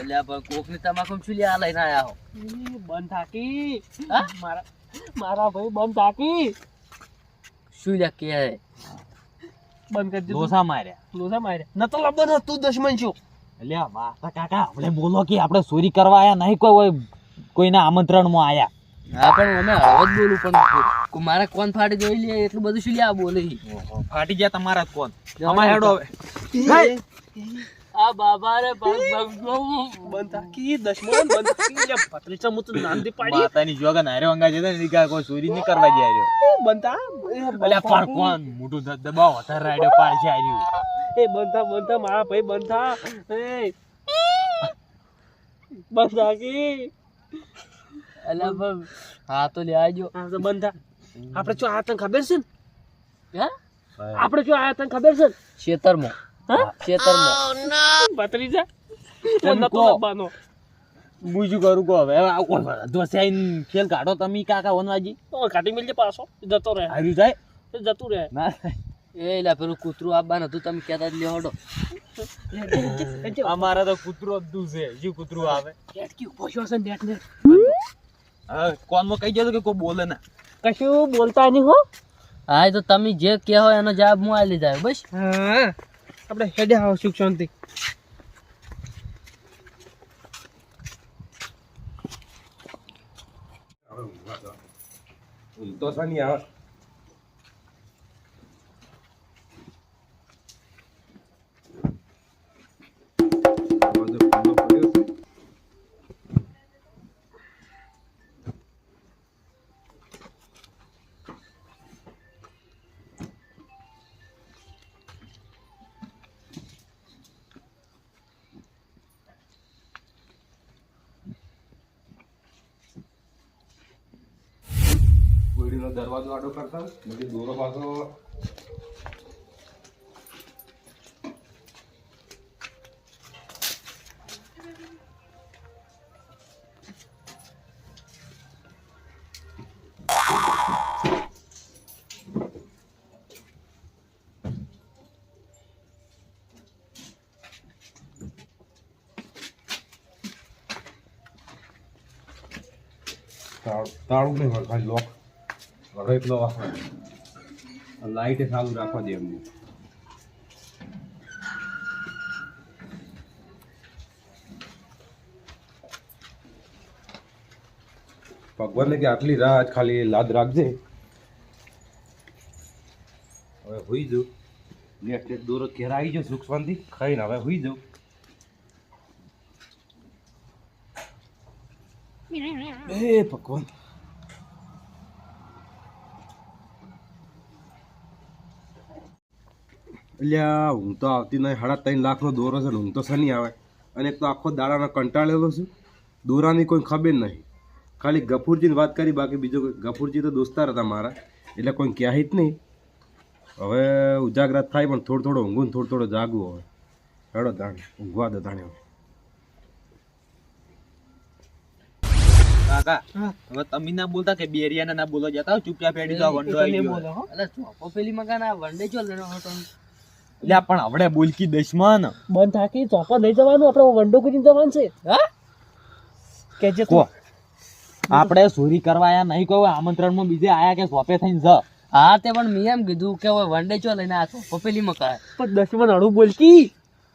એટલે પણ કોકની તમાકુ શું લે આ લઈને આયા હો? બંધ થાકી. મારા મારા ભાઈ બંધ થાકી. શું લે કે? બંધ કરી ડોસા માર્યા. લોસા માર્યા. ન તો લબન તું દશમન છું. એટલે માતા કાકા આપણે બોલો કે આપણે ચોરી કરવા આયા નહીં કોઈ કોઈના આમંત્રણમાં આયા. હા પણ અમે હળવો જ બોલું પણ કો- મારે કોણ ફાટી જોઈ લે એટલું બધું શું લે આ બોલે ફાટી ગયા તમારા કોણ. અમારે હેડો. હવે. આ બાબા રે બંધ થાકી દુશ્મન બંધ થાકી લે પતરી ચમુત નાંદી પાડી. માતાની જોગન હારે અંગા જતા ને કા કોઈ ચોરી નહીં કરવા જાય રહ્યો. બંધ થા એ એટલે બંધ. પણ થા. કોણ મોટું દબાવ વધારે રાડ્યો પાડશે આર્યું. એ બંધ થા મારા ભાઈ બંધ. એ. બંધ થાકી અલા પણ હા તો લે આજો. હા તો બંધ. આપણે શું આ તને ખબર છે ને? હે? આપણે શું આ તને ખબર છે ને? ખેતરમાં કહો. લબવાનો કરું કો હવે. ધોસાઈ ખેલ કાઢો તમે કાકા વનવાજી. તો કાઢી મિલજે પાછો. જતો રહે. હાર્યું જાય જતું રહે. ના એ લા પેલું કૂતરું આપવાનું હતું તમે કહેતા જ લેવડો અમારે તો કૂતરો જ દૂર છે. જે કૂતરું આવે. નેટકી ઊભો થયો છે નેટ નેટ હા કોનમાં કહી જતો કે કોઈ બોલે ના. કશું બોલતા નહીં હો. હા તો તમે જે કહેવો એનો જવાબ હું આ લીધા બસ. હા. આપણે હેડે આવો સુખ શાંતિ. તો શનિ આવે કોયડીનો દરવાજો આડો કરતા પછી દોરો પાછો તાળું નહીં હોય ખાલી લોક. હવે એટલો લાઈટ ચાલુ રાખવા દે એમને ભગવાનને કે આટલી રાહ ખાલી લાદ રાખજે. હવે હોઈ જો નેટ નેટ દોરો ઘેર આવી જાઉં સુખ શાંતિ ખાઈને હવે હોઈ જાઉં. એ ભગવાન. અલ્યા હું તો આવતી નહીં. સાડા ત્રણ લાખનો દોરો છે ઊંઘ હું તો શનિ આવે. અને એક તો આખો દાડાનો કંટાળેલો છું. દોરાની કોઈ ખબર નહીં. ખાલી ગફુરજીની વાત કરી બાકી બીજો કોઈ ગફુરજી તો દોસ્તાર હતા મારા. એટલે કોઈ ક્યાંય જ નહીં. હવે ઉજાગરાત થાય પણ થોડો થોડો ઊંઘું થોડો થોડો જાગવું હવે. હેડો દાણ ઊંઘવા દો દાણે હવે. કાકા હવે તમે ના બોલતા કે બેરિયા ના બોલો જતા ચૂપચાપ હેડી જાઓ વંડો આવી ગયો. એટલે ચોપો પેલી મકાન આ વંડે ચો લેણો હતો એટલે પણ હવે બોલકી દશમાન. બંધ થાકી ચોપા નહીં જવાનું આપણે વંડો કરીને જવાનું છે. હા? કે જે કો આપણે ચોરી કરવા આયા નહીં કોઈ આમંત્રણમાં બીજે આયા કે સોપે થઈને જ. હા તે પણ મેં એમ કીધું કે હવે વંડે ચો લઈને આ ચોપો પેલી મકાન પણ દશમાન અડું બોલકી.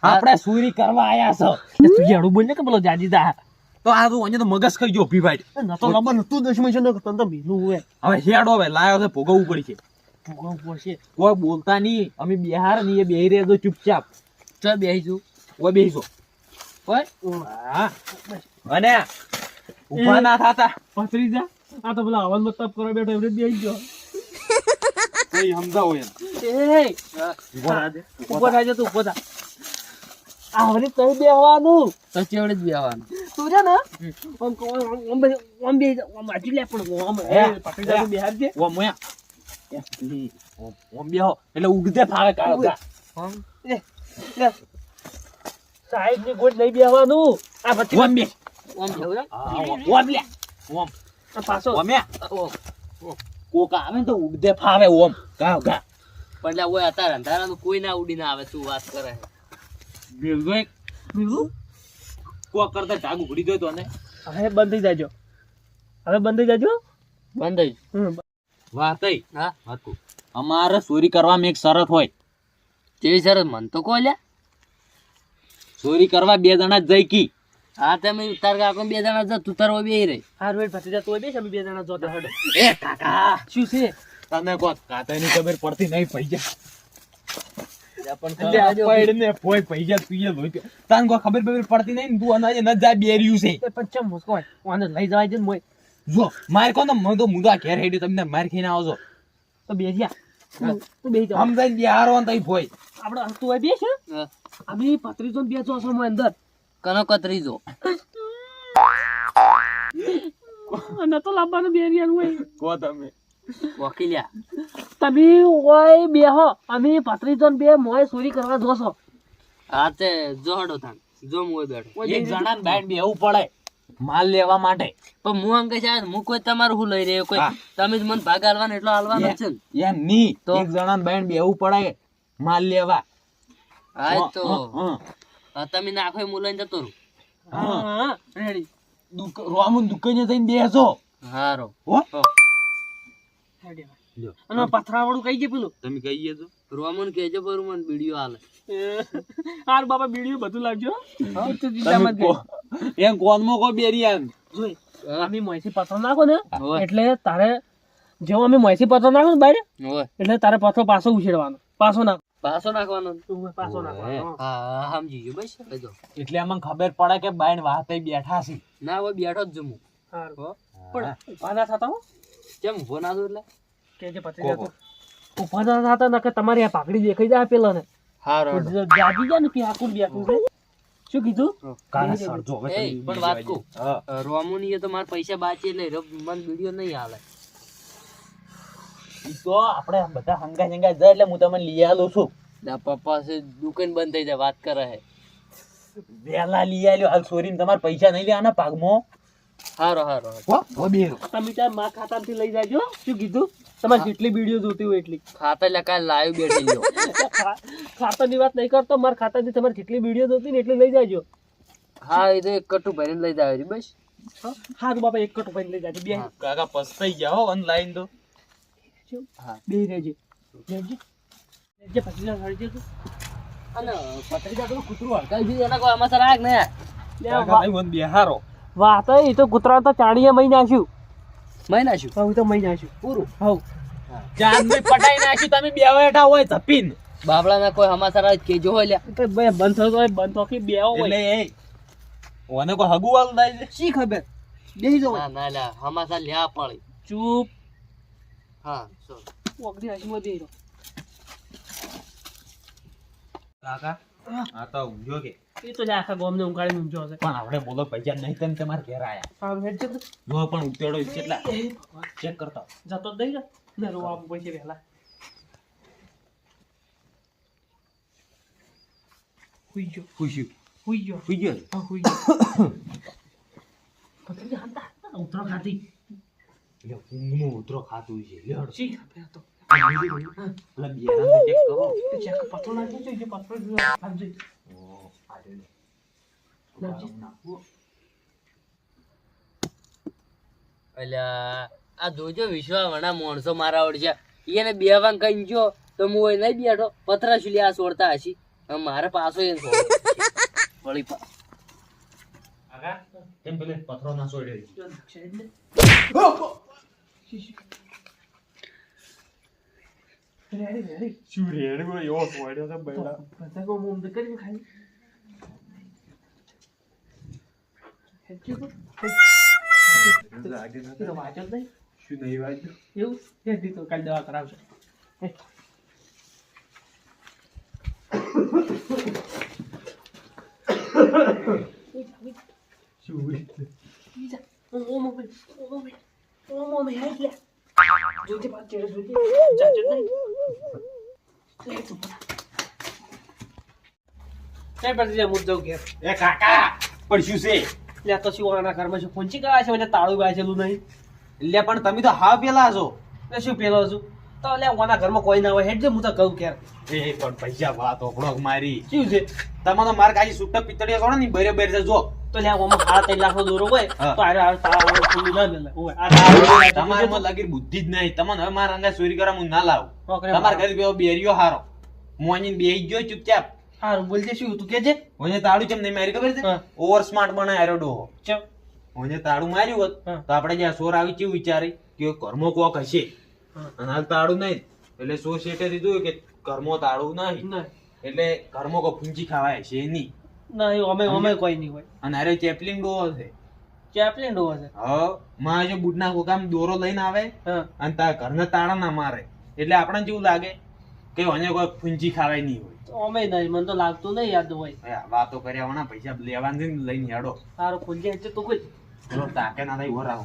આપણે ચોરી કરવા આયા છો. એ તું અડું બોલ ને કે બોલો જાજી દા તો આ તો અહીંયા તો મગજ ખાઈ ગયો ભીભાઈ. ન તો લંબન તું દશમાન છે ને તને તો બીનું હવે હેડો હવે લાયો છે ભોગવવું પડશે. ભૂગવ પડશે કોઈ બોલતા નહીં અમે બિહાર નહીં એ બેહી રહેજો ચૂપચાપ. ચો બેહીશું. ઓય બેહીશું. ઓય અને ઊભા ના થાતા. પથરી જા. આ તો પેલા હવન તપ કરવા બેઠો એમને બેસી ગયો. કઈ સમજાવો એમ. એ ઊભો દે. ઊભો થાય તું ઊભો થા. આ હવે તઈ બેહવાનું. તો ચેવડે જ બેહવાનું. તું છે ને. ઓમ બે ઓમ બે આમ આજી લે પણ ઓમ પકડી જા બિહાર જે ઓમ મોયા ઓમ ઓમ બેહો એટલે ઉગદે ફાવે કાળો કા લે લે સાહેબની ગોળ નહીં બેહવાનું આ પછી ઓમ બે ઓમ એમ? ઓમ ઓમ લે ઓમ પાછો ઓમ્યા કોક આવે ને તો ઉગદે ફાવે ઓમ ગાવ ગા પણ લે ઓય અત્યારે અંધારાનું કોઈ ના ઉડીને આવે તું વાત કરે કોક કરતા ટાગ ઉઘડી દો તો ને હવે બંધ થઈ જાજો હવે બંધ થઈ જાજો બંધ જ હમ. વાત ઈ. હા. કહું. અમારે ચોરી કરવામાં એક શરત હોય. તે શરત મન તો કહો લ્યા. ચોરી કરવા બે જણા જ જઈ કી. હા તમે તાર કાકો બે જણા જ તું તારો બે રહી. હાર વેટ ફટી જા તું બે છે બે જણા જોતા હડો. એ કાકા. શું છે? તને કોક કાતાની ખબર પડતી નહીં તને કોઈ ખબર બબર પડતી નહીં તું અનાજે ન જા બેર્યું છે. પણ ચમ મુસ્કો હોય લઈ જવાય છે મોય. જો માર કોને મને તો મુદા ઘેર હેડી તમને માર ખીને આવજો. તો બેજ્યા તું બેસી જા સમજાઈ બિહારો ને તઈ ભોય. આપણે તું આ બેસ હે? અમે પત્રીજો ને બેસો છો મોય અંદર. કનો કતરી જો અને તો લાવવાનું બેરિયાનું હોય. કો તમે? વકીલ્યા. તમે ઓય બેહો અમે પત્રીસો ને બે મોય ચોરી કરવા જોશો. હા તે જો હડો થાન. જો હોય બેઠો. એક જણા બેઠ બેહવું પડે. માલ લેવા માટે. પણ હું અંકે છે હું કોઈ તમારું હું લઈ રહ્યો? કોઈ તમે જ મને ભાગ આલવાનો એટલો આલવાનો જ છે એમ ની. તો? એક જણા બાઈન બેહવું પડે માલ લેવા. હા તો. તમે નાખો હું લઈને જતો રહું. હા. હા રેડી દુક- રોમન દુકાને જઈને બેસો હારો. હો. અને પથરા વાળું કઈ ગયું પેલું. તમે કહીએ તો રોમન કહેજો પર મને વીડિયો હાલે. હાર બાપા બીડીયું બધું લાવજો. તો ચિંતા મત જ એમ કોનમાં કો બેરી આમ જોઈ અમે મોયસી પથરો નાખો ને એટલે તારે જેવો અમે મોયસી પથરો નાખો ને બહાર એટલે તારે પથરો પાછો ઉછેડવાનો પાછો નાખો. પાછો નાખવાનો તું પાછો નાખવાનો હા. સમજી ગયો બસ એટલે અમને ખબર પડે કે બાઈન વાતે બેઠા છે. ના હોય બેઠો જ જમું. પણ ઊભા થતા હો. કેમ ઊભો ના એટલે? કે જે પતરી જતો. ઊભા ના થતા નકર તમારી આ પાકડી દેખાઈ જાય પેલા ને હારો જાગી જાય ને કે આકુડ બેકું શું કીધું? કાના સરજો હવે પણ વાત કહું. હા. તો મારા પૈસા બાચી એટલે રો- મને નહીં હાલે. તો આપણે બધા હંગા હંગા જાય એટલે હું તમને લઈ આલું છું. ના પપ્પા છે દુકાન બંધ થઈ જાય વાત કરે હે વેલા લઈ આલ્યો હાલ સોરીને તમારે પૈસા નહીં લેવાના પાગમો હારો હારો તમે ત્યાં મા ખાતામાંથી લઈ જાજો શું કીધું? તમારે જેટલી વીડિયો જોતી હોય એટલી. ખાતા એટલે કાલ લાઈવ બેઠી લ્યો. ખાતરની વાત નહીં કરતો મારા ખાતાથી તમારે જેટલી વીડિયો જોતી ને એટલી લઈ જાજો. હા એ તો એક કટુ ભરીને લઈ જાવ બસ. હા તો બાપા એક કટુ ભરીને લઈ જાજો. બે. કાકા પસ્તાઈ ગયા હો ઓનલાઈન તો. હા. બે રહેજે. રહેજે. રહેજે પછી જા રહેજે તું. અને પત્રિકા પેલું કૂતરું હડકાઈ ગયું એના કોઈ આમાં સર આગ ને. લે ભાઈ મને બેહારો. વાત હે, એ તો કૂતરા તો ચાણીએ મહી નાખ્યું. મહી નાખ્યું? હવે તો મહી નાખ્યું. પૂરું? હવ. ચાંદની પટાઈ નાખ્યું તમે બે બેઠા હોય ધપીન. બાબળાના કોઈ હમાસર આજ કેજો હોય લ્યા. તો બે બંધ થયો તો બંધ તો કે બે એટલે હોય એ ઓને કોઈ હગુ વાલ થાય છે? શી ખબર? બેહી જો ના ના લ્યા હમાસર લ્યા પડી ચૂપ. હા ચાલ ઓગડી હાથમાં બેહી. કાકા આ તો ઊંઘ્યો કે. એ તો જ આખા ગામને ઊંઘાડીને ઊંઘ્યો હશે પણ આપણે બોલો પૈસા નહીં તમે તમારે ઘેર આયા. સારું હેડ છે જો પણ ઉતેડો કેટલા ચેક કરતા. જતો દઈ નહીં ને. રો આપું પછી વહેલા. હુઈ ગયો. ખુશી હુઈ ગયો. ખુઈ ગયો હા હુઈ ગયો. પતંગ હાંતા ઉતરો ખાતી. લ્યો ઊંઘનું ઉતરો ખાતું છે. લ્યો શી ખબર હતો? પેલા બિયારણ ચેક કરો. ચેક પથરો નાખી જોઈ જે પથરો જોયો આપજો ઓ આ લે લાવજે. અલ્યા આ જોજો વિશ્વાવણા માણસો મારા ઓળશે એને બે વાંગ કઈ જો તો હું એ નહીં બેઠો પથરા શુલી આ છોડતા હશી મારે પાછો એને વળી પથરો ના ને શી રેડી એવો છોડ્યો તો બેડા કો મોમ કરી ખાઈ ચેડે જોજે જાજે નહીં લે તું કઈ પછી જા મુદ્દો કે એ કાકા પણ શું છે. લે તો શું આના ઘરમાં શું ફોનચી ગયા છે? મને તાળું બાજેલું નહીં. એટલે પણ તમે તો હા પેલા છો. એટલે શું પેલો છું? તો લે ઓના ઘરમાં કોઈ ના હોય હેડજે હું તો કહું કે એ પણ પૈસા વાત ઓપડો મારી. શું છે? તમારો માર્ક આજે સુટ્ટા પિતળીયા કોણ ને બરે બરે જો. તો લે ઓમાં ખાડા ત્રણ લાખનો દોરો હોય. તો આરે આરે આગળ ખુલ્લું ના મેલે. ઓય, આ તમારે લાગી બુદ્ધિ જ નહીં. તમને હવે મારા અંગે ચોરી કરવા હું ના લાવું. તમારા ઘરે પેલો હારો. મોની બેહી ગયો ચૂપચાપ. હારું બોલજે શું તું કેજે ઓને તાળું ચમ નહીં મારી ખબર છે? ઓવર સ્માર્ટ બનાય ડોહો. ચમ. ઓને તાળું માર્યું હોત તો આપણે જ્યાં સોર આવી કેવું વિચારી? કે કર્મો કોક હશે. અને હાલ તાળું નહીં. એટલે સો શેટે દીધું કે ઘરમાં તાળું નહીં. એટલે કર્મો કો ફૂંચી ખાવાય છે નહીં. ના એ અમે અમે કોઈ નહીં હોય. અને અરે ચેપલિંગ ડોહો છે. ચેપલિન ડો છે. હા માં જો બુટના કોકામ દોરો લઈને આવે અને તાર ઘરના તાળા ના મારે. એટલે આપણને જેવું લાગે કે ઓને કોઈ ફૂંચી ખાવાય નહીં હોય. અમે નહીં મને તો લાગતું નહીં યાદ હોય. વાતો કર્યા વાળા પૈસા લેવાના છે લઈને હેડો. સારું ખુલજે છે? તું કોઈ ચલો તાકે ના થાય ઊભો રાહો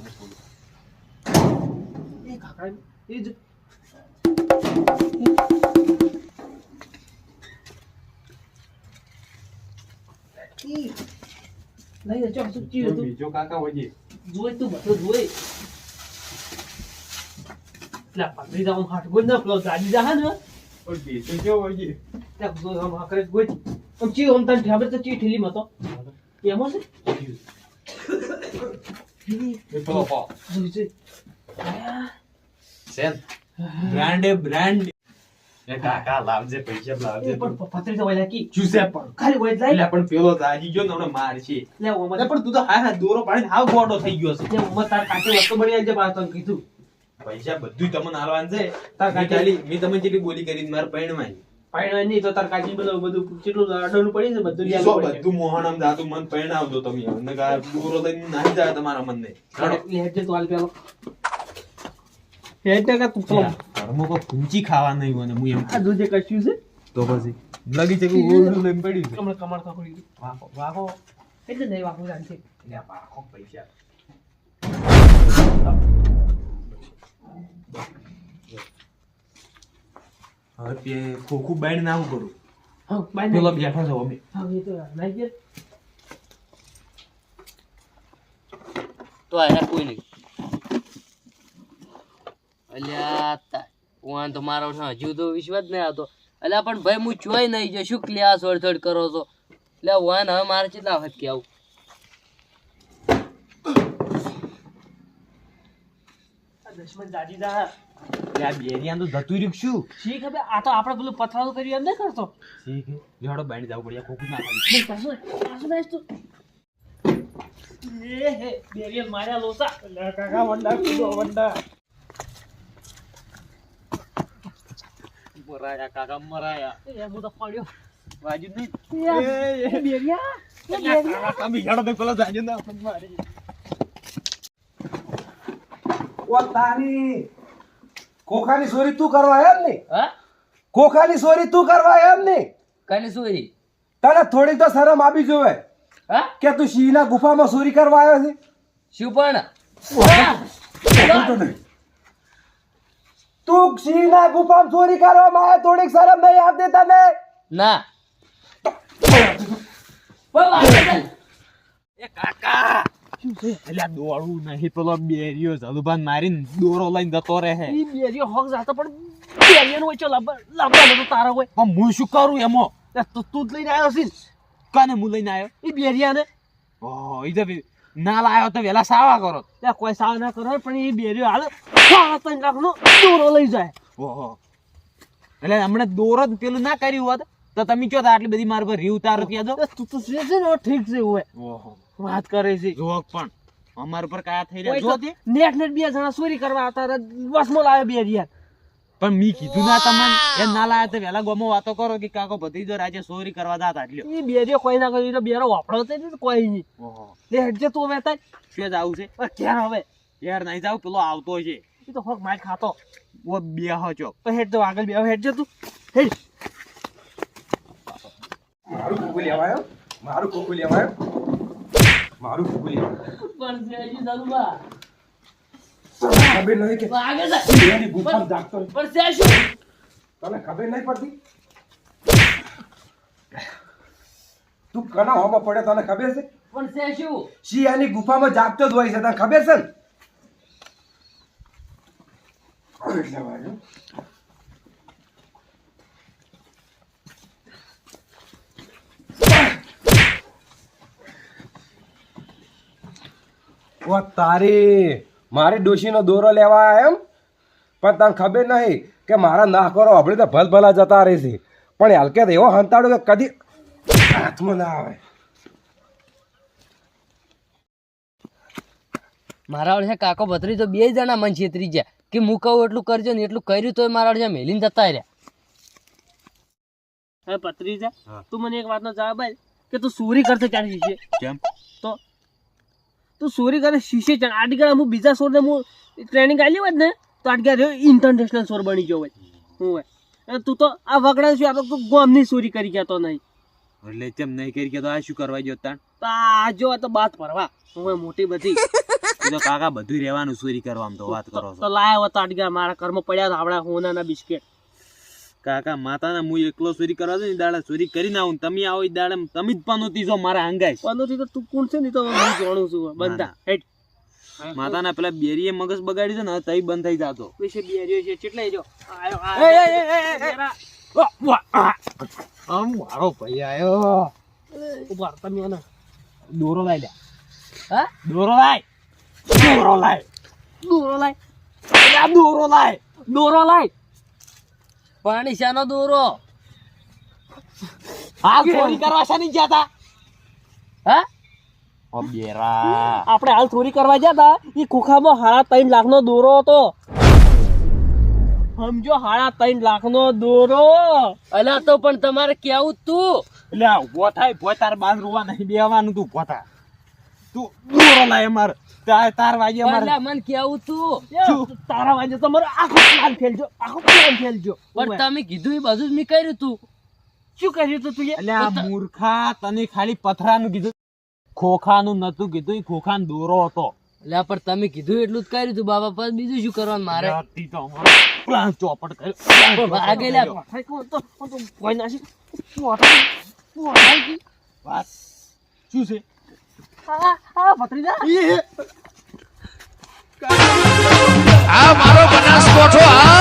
મેં એ કાકા એ જ નહીં ચો શું ચીર બીજો કાકા હોય જોઈ તું બધું જોઈ. એટલે પકડી જાઉં હાટ ગોઈ ના પેલો દાદી જાહ ને. પણ બીજો કેવો હોજે ત્યાં જોઈ આમ આખરે ગોઈ આમ ચી આમ તને ખબર તો ચી ઠીલી મતો એમાં છે. Sen brand brand. એ કાકા લાવજે પૈસા લાવજે પણ પથરી તો વાયલા કી. ચૂસે પણ. ખાલી વોઈટ લાઈ એટલે પણ પેલો તાજી ગયો ને હમણાં મારશે લે ઓમાં પણ તું તો હા હા દોરો પાડીને હાવ ગોડો થઈ ગયો છે. લે ઓમાં તાર કાચે વસ્તુ બની બા તને કીધું. પૈસા બધું તમને હાલવાન છે. તાર મેં ખાલી મેં તમે જેટલી બોલી કરી મારે પૈણમાં પાણી નહીં તો તાર બધું બધું કેટલું અડવાનું પડી છે બધું સો બધું મોહનમ જાતું મન પૈણાવજો તમે. કા દોરો લઈને નાહી જાય તમારા મનને. તો હાલ પેલો. તું પેલો ખાવા નહીં હોય હું એમ આ દૂધે કશું છે? તો પછી લગી છે કે ઓરડું લઈને પડ્યું છે? કમળ કમળ કકડી ગયું વાહો વાહો. એટલે નહીં વાપરું જાણશે લે પાખો પૈસા. હવે ખોખું બાઈડ ના આવું કરું. પેલો નહીં છો અમે તો નહીં કે તો આયા કોઈ નહીં અલ્યા તા તો મારો હજુ તો વિશ્વાસ નહીં આવતો. અલ્યા પણ ભાઈ હું ચોય નહીં જો શું ક્લિયા સોડ કરો છો? એટલે વાન હવે મારે કેટલા વખત કે આવું દાદી દુશ્મન લે આ બેરિયાન તો જતું રહ્યું શું? શી આ તો આપણે પેલું પથરાનું કર્યું એમ નહીં કરતો? શીખ લેડો બાઈને જવું પડ્યા ખોખું ના ખાલી નહીં પાછું પાછું તું. એ હે બેરિયલ માર્યા લોસા લે કાકા વંડા કીધો વંડા. મરાયા કાકા મરાયા એ હું તો પડ્યો વાજુ નહીં. એ બેરિયા? એ બેરિયા? કાકા બિચારો તો પેલો જાજુ ના મારી ઓ તારી. ખોખાની ચોરી તું કરવા એમ ને હા? કોખાની ચોરી તું કરવા એમ ને કાની સોરી? તને થોડી તો શરમ આપી જોવે હા? કે તું સિંહના ગુફામાં ચોરી કરવા આવ્યો છે? શિવ પણ? તું સિંહના ગુફામાં ચોરી કરવામાં આવ્યો થોડીક શરમ નહીં આવતી તને? ના. એ કાકા! એટલે દોડવું નહીં પેલો બેરિયો જલુભાન મારીને દોરો લઈને જતો રહે ઈ બેરિયો હોક જાતો પણ બેરિયાનો વચ્ચે લાંબા લાંબા તારા હોય પણ હું શું કરું એમો તું જ લઈને આવ્યો છે કાને હું લઈને આવ્યો ઈ બેરિયાને ઓ ઈ તો ના લાયો તો વેલા સાવા કરો ત્યાં કોઈ સાવ ના કરો પણ એ બેરિયો હાલ સાડા દોરો લઈ જાય ઓહો એટલે હમણાં દોરો પેલું ના કર્યું હોત તો તમે કયો આટલી બધી મારા પર રીવ તારો ત્યાં જો તું તો છે ને ઠીક છે હોય ઓહો. વાત કરે છે. જોક પણ. અમાર પર કયા થઈ રહ્યા. જો નેટ નેટ બે જણા ચોરી કરવા આવતા વસમો લાવે બે બેરિયા પણ મી કીધું ના તમને. એ ના લાયા તો વેલા ગોમો વાતો કરો કે કાકો ભત્રીજો રાજે ચોરી કરવા દાતા એ બે જે કોઈ ના કર્યું. તો બેરો વાપરો તો નહીં કોઈ નહીં. ઓહો. લે હેડજે તું હવે તાર. શું જાવું છે? ક્યાં હવે. યાર નહીં જાવ પેલો આવતો છે. એ તો હોક માર ખાતો. ઓ બે હચો તો હેડ તો આગળ બે. હેડજે તું. હેડ. મારું ખોખું લેવાયો? મારું ખોખું લેવાયો? મારું લેવાયો પણ છે હજી દલુબા. ખબર નહીં કે આગળ જા. સિંહની ગુફામાં જાગતો. પણ છે શું તને ખબર નહીં પડતી તું કના હોમાં પડે તને ખબર છે પણ સે શું શિયાની ગુફામાં જાગતો જ હોય છે તને ખબર છે ને એટલે વાગ્યું. ઓ તારી મારી ડોશીનો દોરો લેવા એમ? પણ તને ખબર નહીં કે મારા નાખોરો આપણે તો ભલ ભલા જતા રહે છે. પણ હલકે તો એવો હંતાડો કે કદી હાથમાં ના આવે. મારા વડે કાકો ભત્રી તો બે જણા મન છેતરી ગયા. કે હું કહું એટલું કરજો ને એટલું કર્યું તો મારા વડે મેલીને જતા રહ્યા. પત્રી પત્રીજા તું મને એક વાતનો જવાબ આપ કે તું સુરી કરતો ક્યાંથી છે? કેમ? તો તું સોરી કરે શીશે ચાલ ગયા હું બીજા સોરને હું ટ્રેનિંગ આલી હોત ને તો આટલા રહ્યો ઇન્ટરનેશનલ સોર બની ગયો હોય હું હોય. તું તો આ વગડા શું આપણે તું ગોમની ચોરી કરી ગયા તો નહીં. એટલે તેમ નહીં કરી ગયા તો આ શું કરવા ગયો તાણ? તો આ જો તો બાત ભરવા. હું મોટી બધી. તો કાકા બધું રહેવાનું ચોરી આમ તો વાત કરો તો લાયા હતા આટલા મારા કર્મ પડ્યા હતા આપણા હોનાના બિસ્કિટ. કાકા માતાના હું એકલો ચોરી કરવા દઉં ને દાડા ચોરી કરીને આવું તમે આવો એ દાડે તમે જ પનોતી છો મારા હંગાઈ પાનોતી તો તું કોણ છે ને તો હું જાણું છું. બંધા હેટ માતાના પેલા બેરીએ મગજ બગાડી છે ને તઈ બંધ થઈ જાતો. વિશે બેરીઓ છે કેટલાય જો. આયો એ, એ, એ, એ, એ, એ. જરા. આમ મારો ભાઈ આયો. ઊભા તમે આને. દોરો લાઈ લે. હા? દોરો લાય. દોરો લાય. દોરો લાય. દોરો લાય. દોરો લાય. પાણી શાનો દોરો. આ ચોરી કરવા શાની ગયા હતા હા? આપણે હાલ ચોરી કરવા ગયા હતા એ ખોખામાં સાડા ત્રણ લાખનો દોરો હતો. સમજો હાડા ત્રણ લાખનો દોરો. અલા તો પણ તમારે કેવું તું? એટલે ઊભો થાય ભોય બાંધ રોવા નહીં બેવાનું તું પોતા તું દોરો લાય અમાર. તાર તાર વાગે અમાર અલા મને કેવું તું? તારા વાજે તો મારો આખો પ્લાન ફેલજો આખો પ્લાન ફેલજો. પણ તમે કીધું એ બાજુ જ મેં કર્યું તું. શું કર્યું તું તું એટલે આ મૂર્ખા તને ખાલી પથરાનું કીધું ખોખાનું નતું કીધું એ ખોખાનો દોરો હતો. એટલે પણ તમે કીધું એટલું જ કર્યું તું બાબા પર બીજું શું કરવાનું મારે? પ્લાન ચોપટ કર્યો ભાગે. કોઈ નાસી વાત શું છે? આ ભત્રીજા આ મારો બનાસકોઠો આ